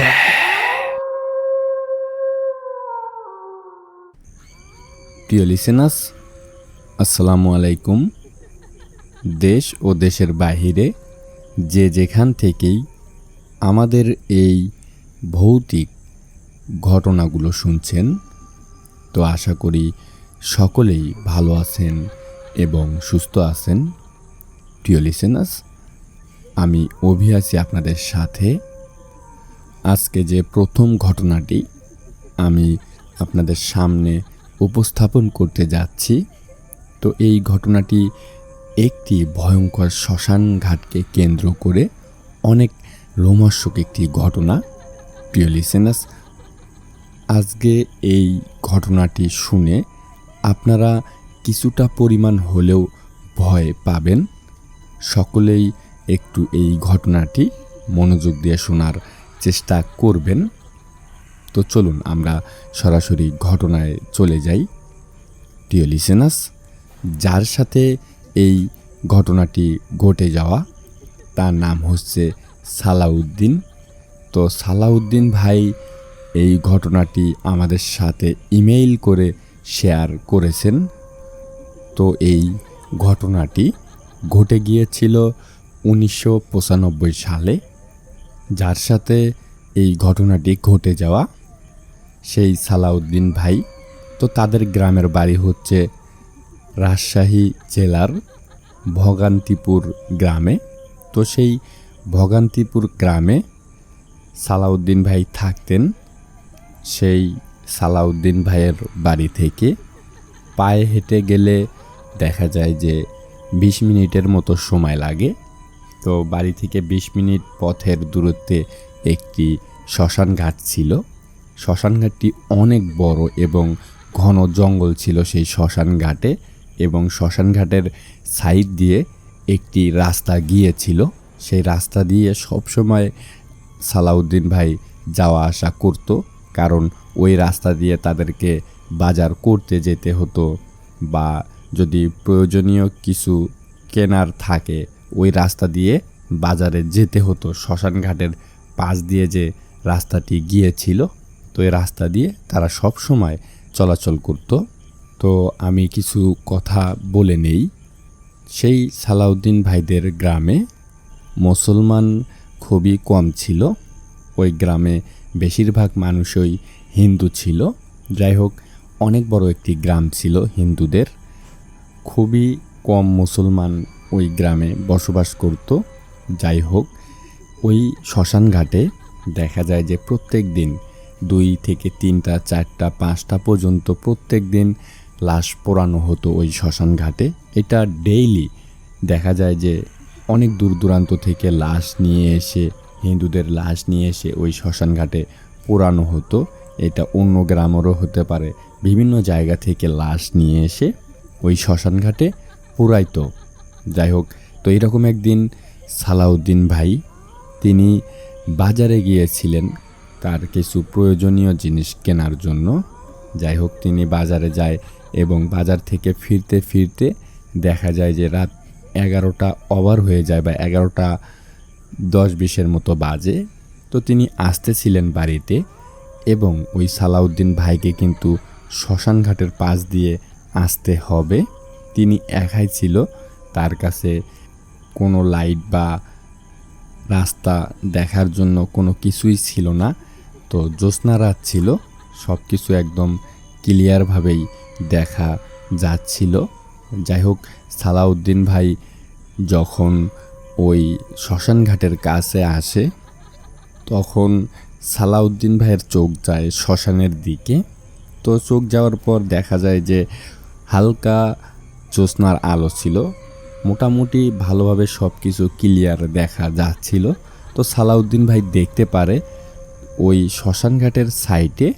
হচ্ছে প্রিয় লিসেনাস আসসালামু আলাইকুম দেশ ও দেশের বাহিরে, যে যেখান থেকেই আমাদের এই ভৌতিক ঘটনাগুলো শুনছেন, তো আশা করি সকলেই ভালো আছেন এবং সুস্থ আছেন। প্রিয় লিসেনাস আমি অভি আপনাদের সাথে। আজকে যে প্রথম ঘটনাটি আমি আপনাদের সামনে উপস্থাপন করতে যাচ্ছি, তো এই ঘটনাটি একটি ভয়ঙ্কর শ্মশান ঘাটকে কেন্দ্র করে অনেক রোমাঞ্চক একটি ঘটনা। প্রিয় লিসেনাস আজকে এই ঘটনাটি শুনে আপনারা কিছুটা পরিমাণ হলেও ভয় পাবেন। সকলেই একটু এই ঘটনাটি মনোযোগ দিয়ে শোনার চেষ্টা করবেন। তো চলুন আমরা সরাসরি ঘটনায় চলে যাই। প্রিয় লিসেনাস যার সাথে এই ঘটনাটি ঘটে যাওয়া, তার নাম হচ্ছে সালাউদ্দিন। তো সালাউদ্দিন ভাই এই ঘটনাটি আমাদের সাথে ইমেইল করে শেয়ার করেছেন। তো এই ঘটনাটি ঘটে গিয়েছিল উনিশশো পঁচানব্বই সালে। যার সাথে এই ঘটনাটি ঘটে যাওয়া। সেই সালাউদ্দিন ভাই, তো তাদের গ্রামের বাড়ি হচ্ছে রাজশাহী জেলার ভগান্তিপুর গ্রামে। তো সেই ভগান্তিপুর গ্রামে সালাউদ্দিন ভাই থাকতেন। সেই সালাউদ্দিন ভাইয়ের বাড়ি থেকে পায়ে হেঁটে গেলে দেখা যায় যে বিশ মিনিটের মতো সময় লাগে। তো বাড়ি থেকে বিশ মিনিট পথের দূরত্বে একটি শ্মশান ঘাট ছিল। শ্মশান ঘাটটি অনেক বড় এবং ঘন জঙ্গল ছিল সেই শ্মশান ঘাটে এবং শ্মশান ঘাটের সাইড দিয়ে একটি রাস্তা গিয়েছিল। সেই রাস্তা দিয়ে সবসময় সালাউদ্দিন ভাই যাওয়া আসা করত কারণ ওই রাস্তা দিয়ে তাদেরকে বাজার করতে যেতে হতো বা যদি প্রয়োজনীয় কিছু কেনার থাকে ওই রাস্তা দিয়ে বাজারে যেতে হতো। শ্মশান ঘাটের পাশ দিয়ে যে রাস্তাটি গিয়েছিল, তো এই রাস্তা দিয়ে তারা সব সময় চলাচল করত। তো আমি কিছু কথা বলে নেই। সেই সালাউদ্দিন ভাইদের গ্রামে মুসলমান খুবই কম ছিল। ওই গ্রামে বেশিরভাগ মানুষই হিন্দু ছিল। যাই হোক, অনেক বড় একটি গ্রাম ছিল হিন্দুদের। খুবই কম মুসলমান ওই গ্রামে বসবাস করত। যাই হোক, ওই শ্মশান ঘাটে দেখা যায় যে প্রত্যেক দিন দুই থেকে তিনটা, চারটা, পাঁচটা পর্যন্ত প্রত্যেক দিন লাশ পোড়ানো হতো ওই শ্মশান ঘাটে। এটা ডেইলি দেখা যায় যে অনেক দূর দূরান্ত থেকে লাশ নিয়ে এসে, হিন্দুদের লাশ নিয়ে এসে ওই শ্মশান ঘাটে পোড়ানো হতো। এটা অন্য গ্রামেরও হতে পারে। বিভিন্ন জায়গা থেকে লাশ নিয়ে এসে ওই শ্মশান ঘাটে পুরাইতো যাই হোক তো এরকম একদিন সালাউদ্দিন ভাই, তিনি বাজারে গিয়েছিলেন তার কিছু প্রয়োজনীয় জিনিস কেনার জন্য। যাই হোক তিনি বাজারে যায় এবং বাজার থেকে ফিরতে ফিরতে দেখা যায় যে রাত এগারোটা ওভার হয়ে যায় বা এগারোটা দশ বিশের মতো বাজে। তো তিনি আসতেছিলেন বাড়িতে এবং ওই সালাউদ্দিন ভাইকে কিন্তু শ্মশান ঘাটের পাশ দিয়ে আসতে হবে। তিনি একাই ছিল তার কাছে কোনো লাইট বা রাস্তা দেখার জন্য কোনো কিছুই ছিল না। তো জ্যোৎস্না রাত ছিল সব কিছু একদম ক্লিয়ারভাবেই দেখা যাচ্ছিল। যাই হোক, সালাউদ্দিন ভাই যখন ওই শ্মশান ঘাটের কাছে আসে, তখন সালাউদ্দিন ভাইয়ের চোখ যায় শ্মশানের দিকে। তো চোখ যাওয়ার পর দেখা যায় যে হালকা জ্যোৎস্নার আলো ছিল। মোটামুটি ভালোভাবে সব কিছু ক্লিয়ার দেখা যাচ্ছিল। তো সালাউদ্দিন ভাই দেখতে পারে, ওই শ্মশানঘাটের সাইটে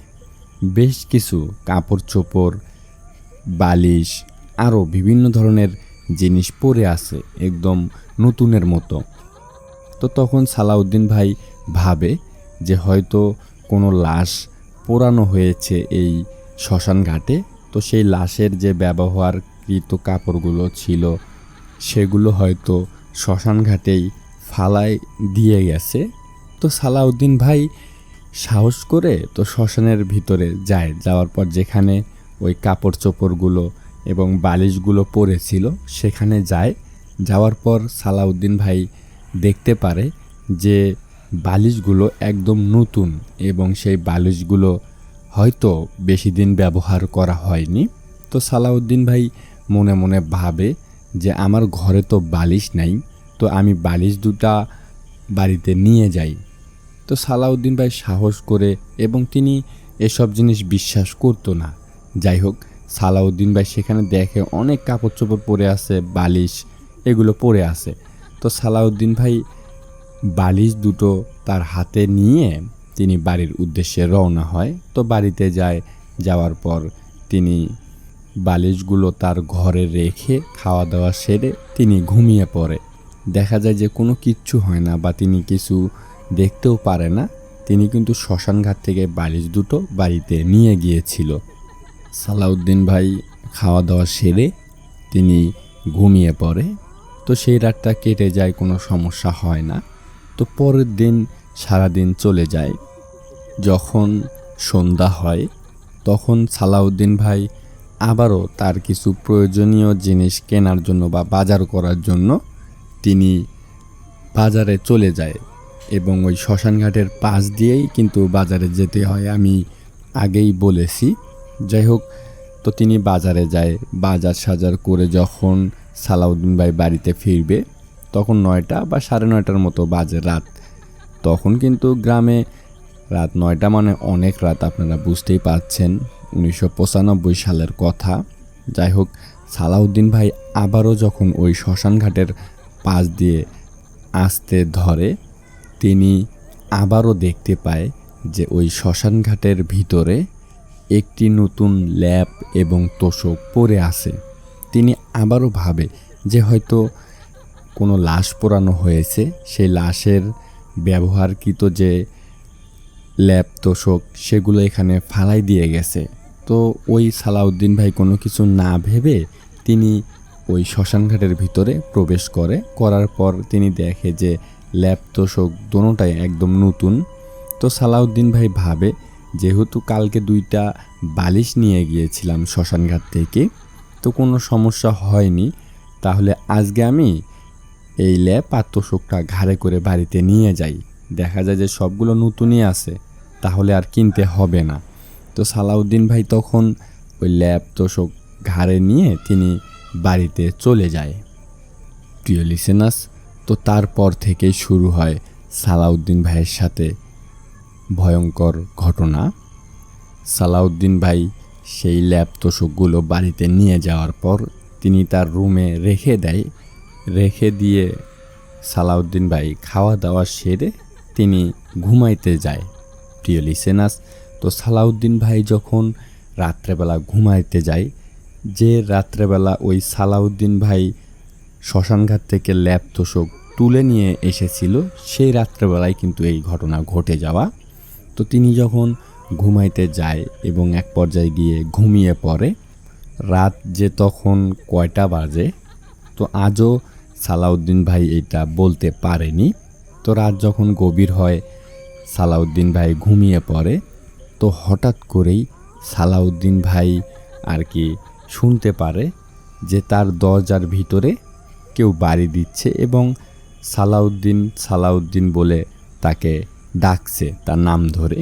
বেশ কিছু কাপড় চোপড়, বালিশ, আরও বিভিন্ন ধরনের জিনিস পরে আছে একদম নতুনের মতো। তো তখন সালাউদ্দিন ভাই ভাবে যে হয়তো কোনো লাশ পোড়ানো হয়েছে এই শ্মশান ঘাটে। তো সেই লাশের যে ব্যবহারকৃত কাপড়গুলো ছিল সেগুলো হয়তো শ্মশান ঘাটেই ফালায় দিয়ে গেছে। তো সালাউদ্দিন ভাই, সাহস করে তো শ্মশানের ভিতরে যায়। যাওয়ার পর যেখানে ওই কাপড় চোপড়গুলো এবং বালিশগুলো পড়েছিল, সেখানে যায়। যাওয়ার পর সালাউদ্দিন ভাই দেখতে পারে যে বালিশগুলো একদম নতুন এবং সেই বালিশগুলো হয়তো বেশি দিন ব্যবহার করা হয়নি। তো সালাউদ্দিন ভাই মনে মনে ভাবে যে আমার ঘরে তো বালিশ নাই, তো আমি বালিশ দুটা বাড়িতে নিয়ে যাই। তো সালাউদ্দিন ভাই সাহস করে এবং তিনি এসব জিনিস বিশ্বাস করতো না। যাই হোক, সালাউদ্দিন ভাই সেখানে দেখে অনেক কাপড় চোপড় পরে আছে, বালিশ এগুলো পরে আছে। তো সালাউদ্দিন ভাই বালিশ দুটো তার হাতে নিয়ে তিনি বাড়ির উদ্দেশ্যে রওনা হয়। তো বাড়িতে যায়, যাওয়ার পর তিনি বালিশগুলো তার ঘরে রেখে খাওয়া দাওয়া সেরে তিনি ঘুমিয়ে পড়ে। দেখা যায় যে কোনো কিচ্ছু হয় না বা তিনি কিছু দেখতেও পারে না। তিনি কিন্তু শ্মশানঘাট থেকে বালিশ দুটো বাড়িতে নিয়ে গিয়েছিল। সালাউদ্দিন ভাই খাওয়া দাওয়া সেরে তিনি ঘুমিয়ে পড়ে। তো সেই রাতটা কেটে যায়, কোনো সমস্যা হয় না। তো পরের দিন সারাদিন চলে যায়। যখন সন্ধ্যা হয়, তখন সালাউদ্দিন ভাই আবারও তার কিছু প্রয়োজনীয় জিনিস কেনার জন্য বা বাজার করার জন্য তিনি বাজারে চলে যায় এবং ওই শ্মশানঘাটের পাশ দিয়েই কিন্তু বাজারে যেতে হয়, আমি আগেই বলেছি। যাই হোক, তো তিনি বাজারে যায়, বাজার সাজার করে যখন সালাউদ্দিন ভাই বাড়িতে ফিরবে, তখন নয়টা বা সাড়ে নয়টার মতো বাজে রাত। তখন কিন্তু গ্রামে রাত নয়টা মানে অনেক রাত, আপনারা বুঝতেই পারছেন। উনিশশো পঁচানব্বই সালের কথা। যাই হোক সালাউদ্দিন ভাই আবারও যখন ওই শ্মশান ঘাটের পাশ দিয়ে আসতে ধরে, তিনি আবারও দেখতে পায় যে ওই শ্মশান ঘাটের ভিতরে একটি নতুন ল্যাপ এবং তোষক পড়ে আছে। তিনি আবারও ভাবে যে হয়তো কোনো লাশ পোড়ানো হয়েছে। সেই লাশের ব্যবহারকৃত যে ল্যাপ তোষক, সেগুলো এখানে ফালাই দিয়ে গেছে। তো ওই সালাউদ্দিন ভাই কোনো কিছু না ভেবে তিনি ওই শ্মশানঘাটের ভিতরে প্রবেশ করে। করার পর তিনি দেখে যে ল্যাপ তোষক দোনোটাই একদম নতুন। তো সালাউদ্দিন ভাই ভাবে, যেহেতু কালকে দুইটা বালিশ নিয়ে গিয়েছিলাম শ্মশানঘাট থেকে, তো কোনো সমস্যা হয়নি, তাহলে আজকে আমি এই ল্যাপ আর তোষকটা ঘাড়ে করে বাড়িতে নিয়ে যাই। দেখা যায় যে সবগুলো নতুনই আছে, তাহলে আর কিনতে হবে না। তো সালাউদ্দিন ভাই তখন ওই ল্যাপ তোষক ঘাড়ে নিয়ে তিনি বাড়িতে চলে যায়। প্রিয় লিসেনাস তো তারপর থেকেই শুরু হয় সালাউদ্দিন ভাইয়ের সাথে ভয়ঙ্কর ঘটনা। সালাউদ্দিন ভাই সেই ল্যাব তোষকগুলো বাড়িতে নিয়ে যাওয়ার পর তিনি তার রুমে রেখে দেয়। রেখে দিয়ে সালাউদ্দিন ভাই খাওয়া দাওয়া সেরে তিনি ঘুমাইতে যায়। প্রিয় লিসেনাস তো সালাউদ্দিন ভাই যখন রাত্রেবেলা ঘুমাইতে যায়, যে রাত্রেবেলা ওই সালাউদ্দিন ভাই শ্মশানঘাট থেকে ল্যাপ তোষক তুলে নিয়ে এসেছিল, সেই রাত্রেবেলায় কিন্তু এই ঘটনা ঘটে যাওয়া। তো তিনি যখন ঘুমাইতে যায় এবং এক পর্যায়ে গিয়ে ঘুমিয়ে পড়ে, রাত যে তখন কয়টা বাজে, তো আজও সালাউদ্দিন ভাই এটা বলতে পারেনি। তো রাত যখন গভীর হয়, সালাউদ্দিন ভাই ঘুমিয়ে পড়ে তো হঠাৎ করেই সালাউদ্দিন ভাই আর কি শুনতে পারে যে তার দরজার ভিতরে কেউ বাড়ি দিচ্ছে এবং সালাউদ্দিন সালাউদ্দিন বলে তাকে ডাকছে তার নাম ধরে।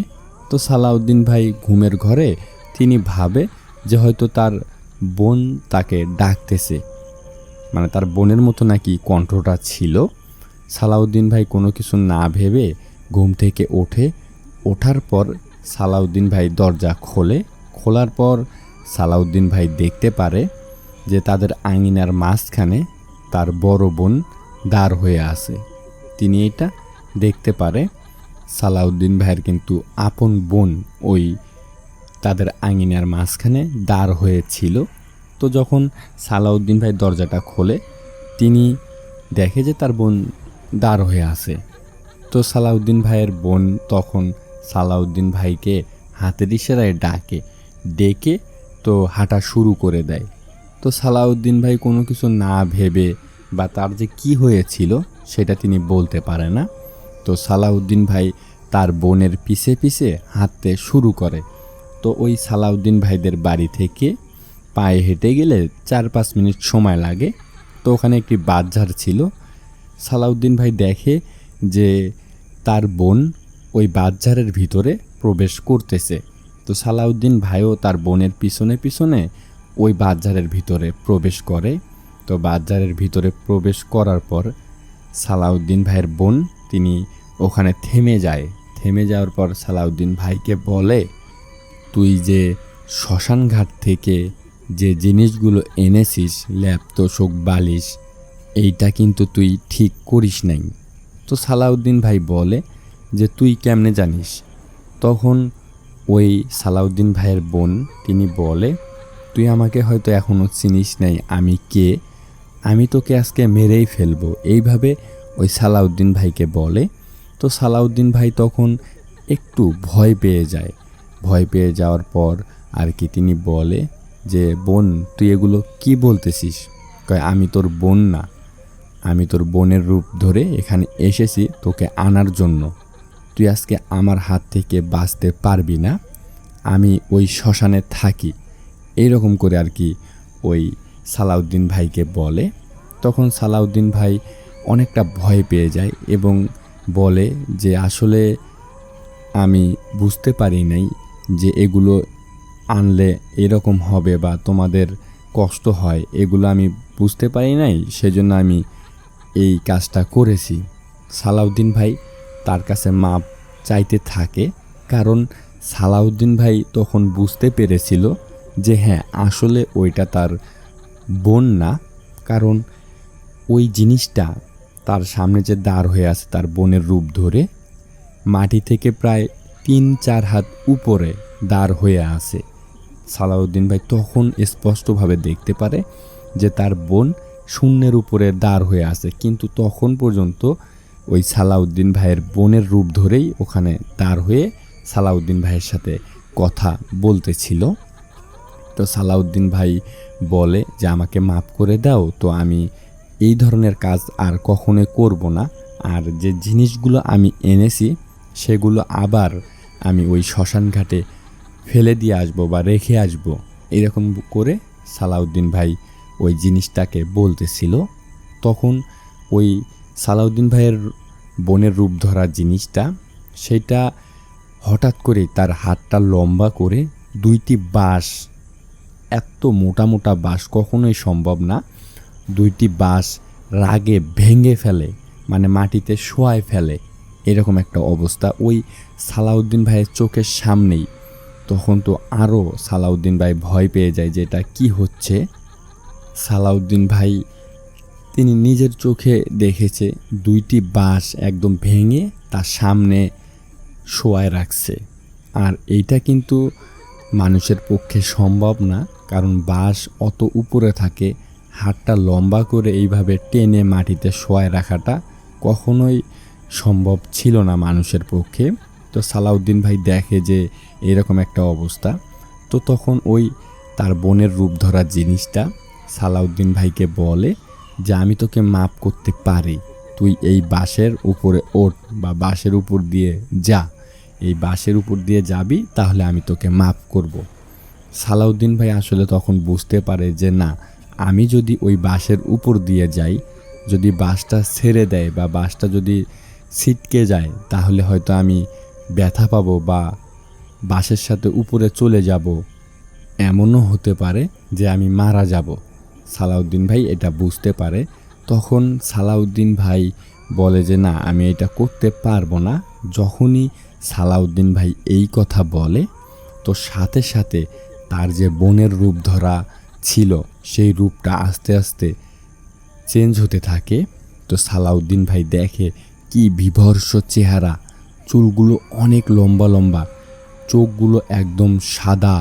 তো সালাউদ্দিন ভাই ঘুমের ঘরে তিনি ভাবে যে হয়তো তার বোন তাকে ডাকতেছে। মানে তার বোনের মতো নাকি কণ্ঠটা ছিল। সালাউদ্দিন ভাই কোনো কিছু না ভেবে ঘুম থেকে ওঠে। ওঠার পর সালাউদ্দিন ভাই দরজা খোলে। খোলার পর সালাউদ্দিন ভাই দেখতে পারে যে তাদের আঙিনার মাঝখানে তার বড় বোন দাঁড় হয়ে আছে। তিনি এটা দেখতে পারে। সালাউদ্দিন ভাইয়ের কিন্তু আপন বোন ওই তাদের আঙিনার মাঝখানে দাঁড় হয়েছিল। তো যখন সালাউদ্দিন ভাই দরজাটা খোলে, তিনি দেখে যে তার বোন দাঁড় হয়ে আছে। তো সালাউদ্দিন ভাইয়ের বোন তখন সালাউদ্দিন ভাইকে হাতের ইশারায় ডাকে, ডেকে তো হাঁটা শুরু করে দেয়। তো সালাউদ্দিন ভাই কোনো কিছু না ভেবে বা তার যে কি হয়েছিল সেটা তিনি বলতে পারে না। তো সালাউদ্দিন ভাই তার বোনের পিছে পিছে হাঁটতে শুরু করে। তো ওই সালাউদ্দিন ভাইদের বাড়ি থেকে পায়ে হেঁটে গেলে চার পাঁচ মিনিট সময় লাগে। তো ওখানে একটি বাজার ছিল। সালাউদ্দিন ভাই দেখে যে তার বোন ওই বাজারের ভিতরে প্রবেশ করতেছে। তো সালাউদ্দিন ভাইও তার বোনের পিছনে পিছনে ওই বাজারের ভিতরে প্রবেশ করে। তো বাজারের ভিতরে প্রবেশ করার পর সালাউদ্দিন ভাইয়ের বোন তিনি ওখানে থেমে যায়। থেমে যাওয়ার পর সালাউদ্দিন ভাইকে বলে, তুই যে শ্মশানঘাট থেকে যে জিনিসগুলো এনেছিস, ল্যাপ, তোষক, বালিশ, এইটা কিন্তু তুই ঠিক করিস নাই। তো সালাউদ্দিন ভাই বলে যে তুই কেমনে জানিস? তখন ওই সালাউদ্দিন ভাইয়ের বোন তিনি বলে, তুই আমাকে হয়তো এখনও চিনিস নাই আমি কে। আমি তোকে আজকে মেরেই ফেলব। এইভাবে ওই সালাউদ্দিন ভাইকে বলে। তো সালাউদ্দিন ভাই তখন একটু ভয় পেয়ে যায়। ভয় পেয়ে যাওয়ার পর আর কি তিনি বলে যে, বোন, তুই এগুলো কি বলতেছিস? কয়, আমি তোর বোন না। আমি তোর বোনের রূপ ধরে এখানে এসেছি তোকে আনার জন্য। তুই আজকে আমার হাত থেকে বাঁচতে পারবি না। আমি ওই শ্মশানে থাকি। এইরকম করে আর কি ওই সালাউদ্দিন ভাইকে বলে। তখন সালাউদ্দিন ভাই অনেকটা ভয় পেয়ে যায় এবং বলে যে আসলে আমি বুঝতে পারি নাই যে এগুলো আনলে এরকম হবে বা তোমাদের কষ্ট হয়। এগুলো আমি বুঝতে পারি নাই, সেজন্য আমি এই কাজটা করেছি। সালাউদ্দিন ভাই তার কাছে মাপ চাইতে থাকে। কারণ সালাউদ্দিন ভাই তখন বুঝতে পেরেছিল যে হ্যাঁ আসলে ওইটা তার বোন না। কারণ ওই জিনিসটা তার সামনে যে দাঁড় হয়ে আছে তার বোনের রূপ ধরে মাটি থেকে প্রায় তিন চার হাত উপরে দাঁড় হয়ে আছে। সালাউদ্দিন ভাই তখন স্পষ্টভাবে দেখতে পারে যে তার বোন শূন্যের উপরে দাঁড় হয়ে আছে। কিন্তু তখন পর্যন্ত ওই সালাউদ্দিন ভাইয়ের বোনের রূপ ধরেই ওখানে দাঁড় হয়ে সালাউদ্দিন ভাইয়ের সাথে কথা বলতেছিল। তো সালাউদ্দিন ভাই বলে যে, আমাকে মাফ করে দাও, তো আমি এই ধরনের কাজ আর কখনোই করব না। আর যে জিনিসগুলো আমি এনেছি, সেগুলো আবার আমি ওই শ্মশান ঘাটে ফেলে দিয়ে আসব বা রেখে আসব। এরকম করে সালাউদ্দিন ভাই ওই জিনিসটাকে বলতেছিল। তখন ওই সালাউদ্দিন ভাইয়ের বোনের রূপ ধরা জিনিসটা, সেটা হঠাৎ করে তার হাতটা লম্বা করে দুইটি বাঁশ, এত মোটা মোটা বাঁশ কখনোই সম্ভব না, দুইটি বাঁশ রাগে ভেঙে ফেলে মানে মাটিতে শোয়ায় ফেলে, এরকম একটা অবস্থা। ওই সালাউদ্দিন ভাইয়ের চোখের সামনেই তখন তো আরও সালাউদ্দিন ভাই ভয় পেয়ে যায় যে এটা কী হচ্ছে। সালাউদ্দিন ভাই তিনি নিজের চোখে দেখেছে দুইটি বাঁশ একদম ভেঙে তার সামনে শোয়ায় রাখছে। আর এইটা কিন্তু মানুষের পক্ষে সম্ভব না, কারণ বাঁশ অত উপরে থাকে, হাতটা লম্বা করে এইভাবে টেনে মাটিতে শোয়ায় রাখাটা কখনোই সম্ভব ছিল না মানুষের পক্ষে। তো সালাউদ্দিন ভাই দেখে যে এরকম একটা অবস্থা, তো তখন ওই তার বোনের রূপ ধরা জিনিসটা সালাউদ্দিন ভাইকে বলে যে আমি তোকে মাপ করতে পারি। তুই এই বাঁশের উপরে ওঠ বা বাঁশের উপর দিয়ে যা। এই বাঁশের উপর দিয়ে যাবি, তাহলে আমি তোকে মাপ করব। সালাউদ্দিন ভাই আসলে তখন বুঝতে পারে যে না, আমি যদি ওই বাঁশের উপর দিয়ে যাই, যদি বাঁশটা ছেড়ে দেয় বা বাঁশটা যদি ছিটকে যায়, তাহলে হয়তো আমি ব্যথা পাবো বা বাঁশের সাথে উপরে চলে যাব। এমনও হতে পারে যে আমি মারা যাব। সালাউদ্দিন ভাই এটা বুঝতে পারে। তখন সালাউদ্দিন ভাই বলে যে, না, আমি এটা করতে পারব না। যখনই সালাউদ্দিন ভাই এই কথা বলে, তো সাথে সাথে তার যে বোনের রূপ ধরা ছিল, সেই রূপটা আস্তে আস্তে চেঞ্জ হতে থাকে। তো সালাউদ্দিন ভাই দেখে কি বিভর্ষ চেহারা, চুলগুলো অনেক লম্বা লম্বা, চোখগুলো একদম সাদা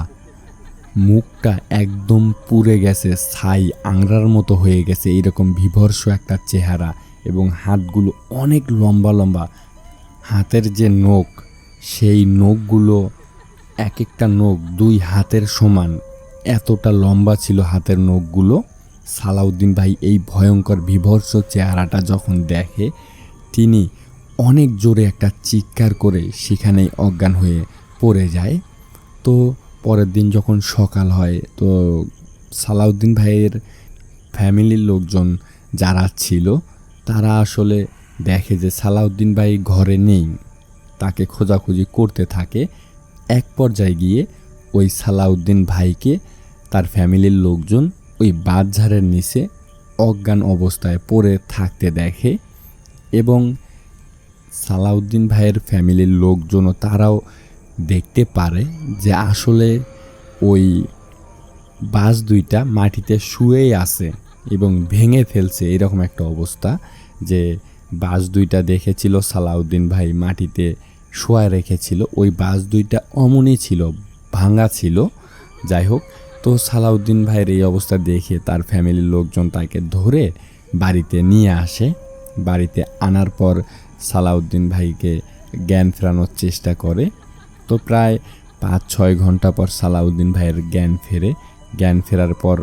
মুখটা একদম পুড়ে গেছে, ছাই আংরার মতো হয়ে গেছে, এরকম বিভর্ষ একটা চেহারা এবং হাতগুলো অনেক লম্বা লম্বা। হাতের যে নখ, সেই নখগুলো এক একটা নখ দুই হাতের সমান। এতটা লম্বা ছিল হাতের নখগুলো। সালাউদ্দিন ভাই এই ভয়ঙ্কর বিভর্ষ চেহারাটা যখন দেখে, তিনি অনেক জোরে একটা চিৎকার করে সেখানেই অজ্ঞান হয়ে পড়ে যায়। তো পরের দিন যখন সকাল হয়, তো সালাউদ্দিন ভাইয়ের ফ্যামিলির লোকজন যারা ছিল, তারা আসলে দেখে যে সালাউদ্দিন ভাই ঘরে নেই, তাকে খোঁজাখুঁজি করতে থাকে। এক পর্যায়ে গিয়ে ওই সালাউদ্দিন ভাইকে তার ফ্যামিলির লোকজন ওই বাঁধঝাড়ের নিচে অজ্ঞান অবস্থায় পড়ে থাকতে দেখে এবং সালাউদ্দিন ভাইয়ের ফ্যামিলির লোকজনও তারাও দেখতে পারে যে আসলে ওই বাস দুইটা মাটিতে শুয়েই আছে এবং ভেঙে ফেলছে এরকম একটা অবস্থা যে বাস দুইটা দেখেছিল সালাউদ্দিন ভাই মাটিতে শোয়া রেখেছিল, ওই বাস দুইটা অমনই ছিল, ভাঙা ছিল। যাই হোক, তো সালাউদ্দিন ভাইয়ের এই অবস্থা দেখে তার ফ্যামিলির লোকজন তাকে ধরে বাড়িতে নিয়ে আসে। বাড়িতে আনার পর সালাউদ্দিন ভাইকে জ্ঞান ফেরানোর চেষ্টা করে। তো প্রায় পাঁচ, ছয় ঘণ্টা পর সালাউদ্দিন ভাইয়ের জ্ঞান ফেরে। জ্ঞান ফেরার পর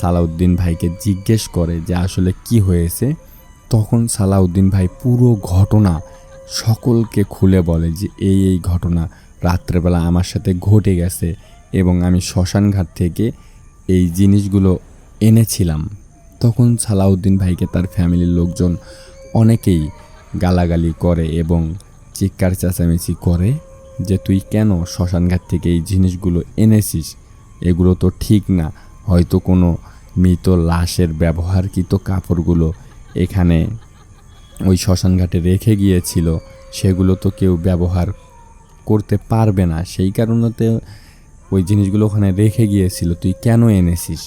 সালাউদ্দিন ভাইকে জিজ্ঞেস করে যে আসলে কি হয়েছে। তখন সালাউদ্দিন ভাই পুরো ঘটনা সকলকে খুলে বলে যে এই এই ঘটনা রাত্রেবেলা আমার সাথে ঘটে গেছে এবং আমি শ্মশানঘাট থেকে এই জিনিসগুলো এনেছিলাম। তখন সালাউদ্দিন ভাইকে তার ফ্যামিলির লোকজন অনেকেই গালাগালি করে এবং চিৎকার চেঁচামেচি করে। যে তুই কেন শ্মশানঘাট থেকে এই জিনিসগুলো এনেছিস? এগুলো তো ঠিক না। হয়তো কোনো মৃত লাশের ব্যবহারকৃত কাপড়গুলো এখানে ওই শ্মশানঘাটে রেখে গিয়েছিল। সেগুলো তো কেউ ব্যবহার করতে পারবে না। সেই কারণেতে ওই জিনিসগুলো ওখানে রেখে গিয়েছিল। তুই কেন এনেছিস?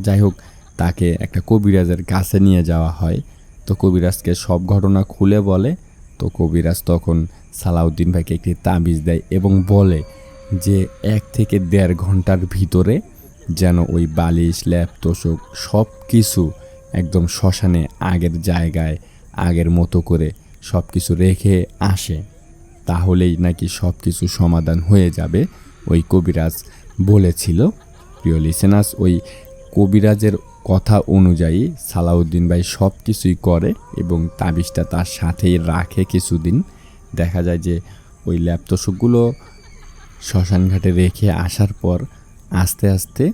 যাই হোক, তাকে একটা কবিরাজের কাছে নিয়ে যাওয়া হয়। তো কবিরাজকে সব ঘটনা খুলে বলে। তো কবিরাজ তখন সালাউদ্দিন ভাইকে একটি তাবিজ দেয় এবং বলে যে এক থেকে দেড় ঘণ্টার ভিতরে যেন ওই বালিশ, ল্যাপ, তোষক সব কিছু একদম শ্মশানে আগের জায়গায়, আগের মতো করে সব কিছু রেখে আসে। তাহলেই নাকি সব কিছু সমাধান হয়ে যাবে, ওই কবিরাজ বলেছিল। প্রিয় লিসেনাস ওই কবিরাজের কথা অনুযায়ী সালাউদ্দিন ভাই সব কিছুই করে এবং তাবিজটা তার সাথেই রাখে কিছুদিন। দেখা যায় যে ওই ল্যাপটপগুলো শ্মশানঘাটে রেখে আসার পর আস্তে আস্তে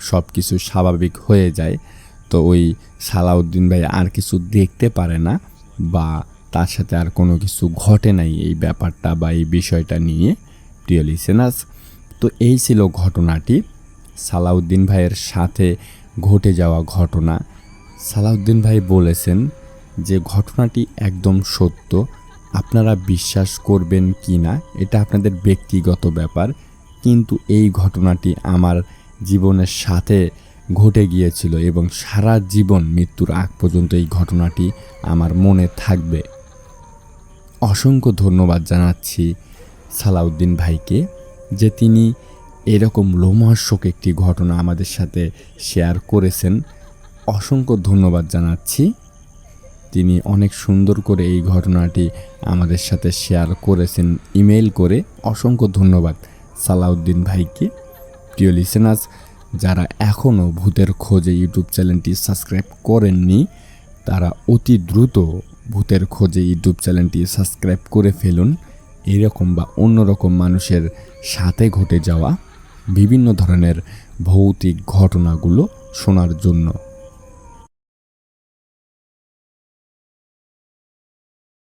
সব কিছু স্বাভাবিক হয়ে যায়। তো ওই সালাউদ্দিন ভাই আর কিছু দেখতে পারে না বা তার সাথে আর কোনো কিছু ঘটে নাই এই ব্যাপারটা বা এই বিষয়টা নিয়ে, প্রিয় লিসেনাস তো এই ছিল ঘটনাটি। সালাউদ্দিন ভাইয়ের সাথে ঘটে যাওয়া ঘটনা। সালাউদ্দিন ভাই বলেছেন যে, ঘটনাটি একদম সত্য। আপনারা বিশ্বাস করবেন কি না, এটা আপনাদের ব্যক্তিগত ব্যাপার। কিন্তু এই ঘটনাটি আমার জীবনের সাথে ঘটে গিয়েছিল এবং সারা জীবন মৃত্যুর আগ পর্যন্ত এই ঘটনাটি আমার মনে থাকবে। অসংখ্য ধন্যবাদ জানাচ্ছি সালাউদ্দিন ভাইকে যে তিনি এরকম লোমহর্ষক একটি ঘটনা আমাদের সাথে শেয়ার করেছেন। অসংখ্য ধন্যবাদ জানাচ্ছি। তিনি অনেক সুন্দর করে এই ঘটনাটি আমাদের সাথে শেয়ার করেছেন ইমেল করে। অসংখ্য ধন্যবাদ সালাউদ্দিন ভাইকে। প্রিয় লিসেনার্স যারা এখনও ভূতের খোঁজে ইউটিউব চ্যানেলটি সাবস্ক্রাইব করেননি, তারা অতি দ্রুত ভূতের খোঁজে ইউটিউব চ্যানেলটি সাবস্ক্রাইব করে ফেলুন। এরকম বা অন্যরকম মানুষের সাথে ঘটে যাওয়া বিভিন্ন ধরনের ভৌতিক ঘটনাগুলো শোনার জন্য।